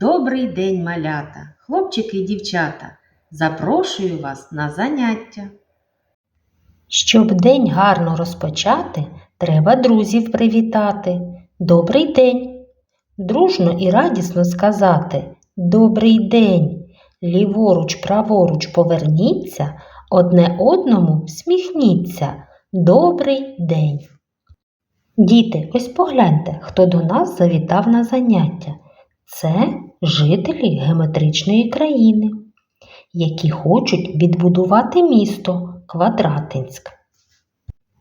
Добрий день, малята, хлопчики і дівчата. Запрошую вас на заняття. Щоб день гарно розпочати, треба друзів привітати. Добрий день. Дружно і радісно сказати Добрий день. Ліворуч, праворуч поверніться, одне одному всміхніться. Добрий день. Діти, ось погляньте, хто до нас завітав на заняття. Це жителі геометричної країни, які хочуть відбудувати місто Квадратинськ.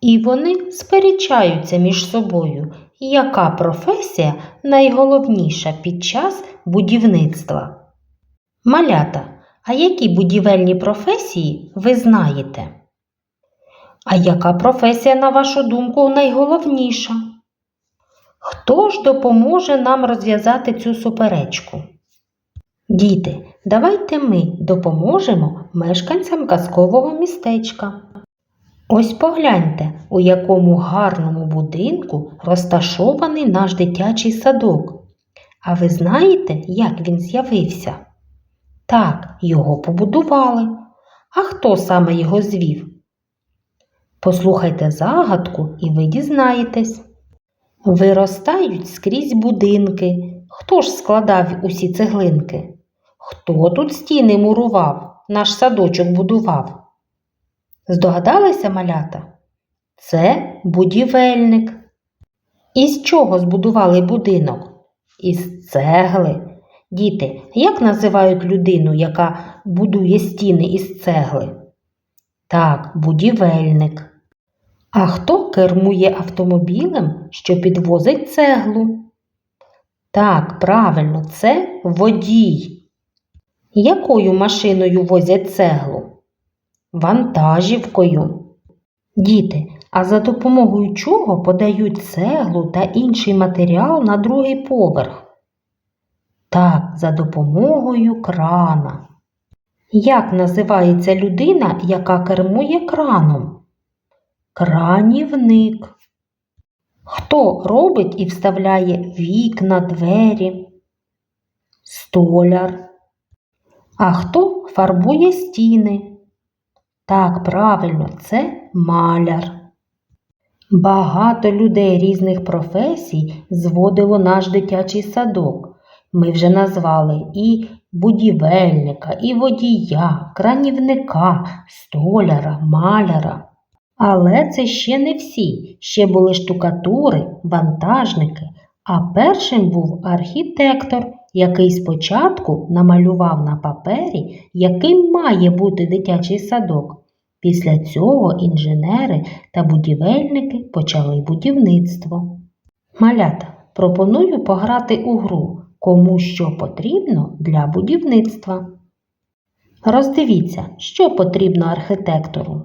І вони сперечаються між собою, яка професія найголовніша під час будівництва. Малята, а які будівельні професії ви знаєте? А яка професія, на вашу думку, найголовніша? Хто ж допоможе нам розв'язати цю суперечку? Діти, давайте ми допоможемо мешканцям казкового містечка. Ось погляньте, у якому гарному будинку розташований наш дитячий садок. А ви знаєте, як він з'явився? Так, його побудували. А хто саме його звів? Послухайте загадку і ви дізнаєтесь. Виростають скрізь будинки. Хто ж складав усі цеглинки? Хто тут стіни мурував, наш садочок будував? Здогадалися малята? Це будівельник. Із чого збудували будинок? Із цегли. Діти, як називають людину, яка будує стіни із цегли? Так, будівельник. А хто кермує автомобілем, що підвозить цеглу? Так, правильно, це водій. Якою машиною возять цеглу? Вантажівкою. Діти, а за допомогою чого подають цеглу та інший матеріал на другий поверх? Так, за допомогою крана. Як називається людина, яка кермує краном? Кранівник. Хто робить і вставляє вікна, двері? Столяр. А хто фарбує стіни? Так, правильно, це маляр. Багато людей різних професій зводило наш дитячий садок. Ми вже назвали і будівельника, і водія, кранівника, столяра, маляра. Але це ще не всі. Ще були штукатури, вантажники, а першим був архітектор, який спочатку намалював на папері, яким має бути дитячий садок. Після цього інженери та будівельники почали будівництво. Малята, пропоную пограти у гру, кому що потрібно для будівництва. Роздивіться, що потрібно архітектору.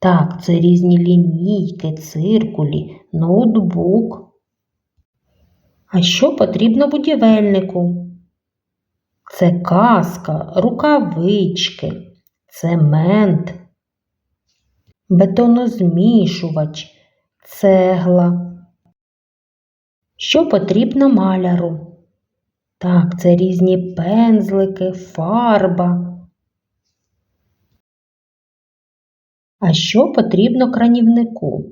Так, це різні лінійки, циркулі, ноутбук. А що потрібно будівельнику? Це каска, рукавички, цемент, бетонозмішувач, цегла. Що потрібно маляру? Так, це різні пензлики, фарба. А що потрібно кранівнику?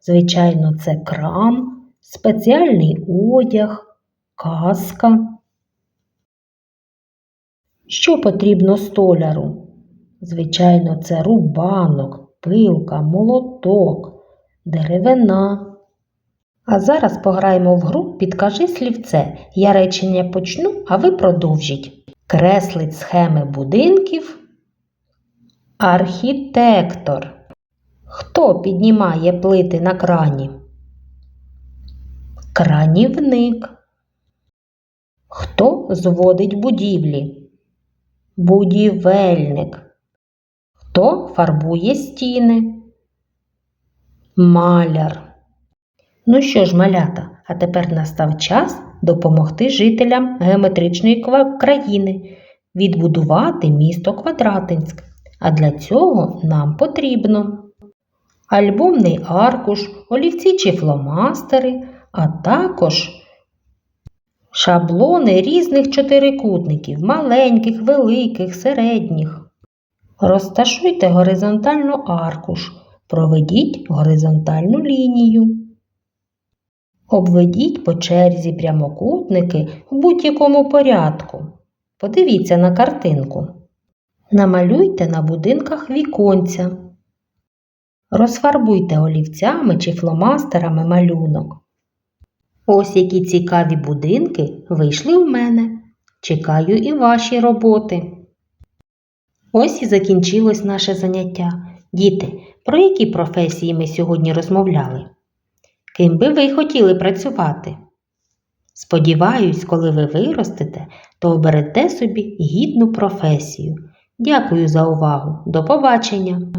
Звичайно, це кран, спеціальний одяг, каска. Що потрібно столяру? Звичайно, це рубанок, пилка, молоток, деревина. А зараз пограємо в гру Підкажи слівце. Я речення почну, а ви продовжіть. Креслить схеми будинків. Архітектор. Хто піднімає плити на крані? Кранівник. Хто зводить будівлі? Будівельник. Хто фарбує стіни? Маляр. Ну що ж, малята, а тепер настав час допомогти жителям геометричної країни відбудувати місто Квадратинськ. А для цього нам потрібно альбомний аркуш, олівці чи фломастери, а також Шаблони різних чотирикутників маленьких, великих, середніх. Розташуйте горизонтально аркуш. Проведіть горизонтальну лінію. Обведіть по черзі прямокутники в будь-якому порядку. Подивіться на картинку. Намалюйте на будинках віконця. Розфарбуйте олівцями чи фломастерами малюнок. Ось які цікаві будинки вийшли в мене. Чекаю і ваші роботи. Ось і закінчилось наше заняття. Діти, про які професії ми сьогодні розмовляли? Ким би ви хотіли працювати? Сподіваюсь, коли ви виростете, то оберете собі гідну професію. Дякую за увагу. До побачення!